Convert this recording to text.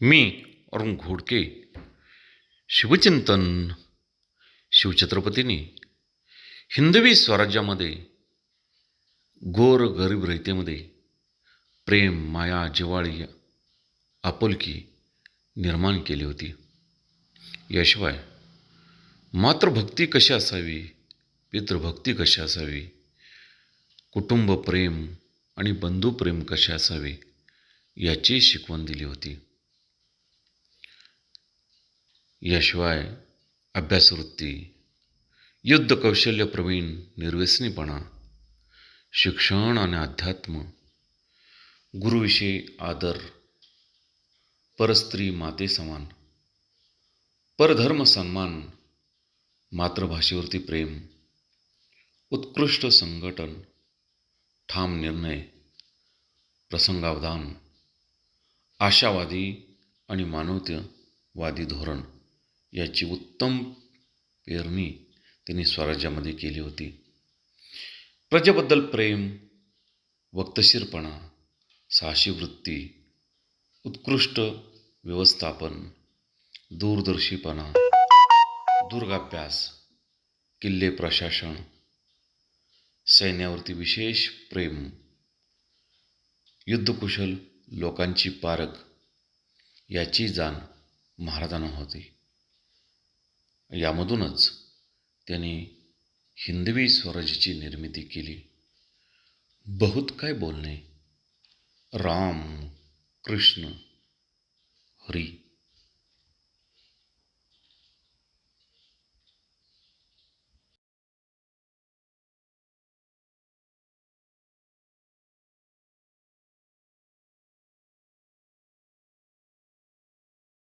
मी अरुण घोडके शिवचिंतन शिवछत्रपतींनी हिंदवी स्वराज्यामध्ये गोर गरीब रहितेमध्ये प्रेम माया जिवाळी आपुलकी निर्माण केली होती. याशिवाय मातृभक्ती कशी असावी पितृभक्ती कशी असावी कुटुंब प्रेम आणि बंधुप्रेम कसे असावे याची शिकवण दिली होती. याशिवाय अभ्यासवृत्ती युद्ध कौशल्य प्रवीण निर्व्यसनीपणा शिक्षण आणि अध्यात्म गुरुविषयी आदर परस्त्री माते समान परधर्म सन्मान मातृभाषेवरती प्रेम उत्कृष्ट संघटन ठाम निर्णय प्रसंगावधान आशावादी आणि मानवत्यवादी धोरण. याची उत्तम पेरणी त्यांनी स्वराज्यामध्ये केली होती. प्रजेबद्दल प्रेम वक्तशीरपणा साहसी वृत्ती उत्कृष्ट व्यवस्थापन दूरदर्शीपणा दुर्गाभ्यास किल्ले प्रशासन सैन्यावरती विशेष प्रेम युद्धकुशल लोकांची पारख याची जाण महाराजांना होती. यामधूनच त्यांनी हिंदवी स्वराज्याची निर्मिती केली. बहुत काय बोलणे? राम कृष्ण हरी.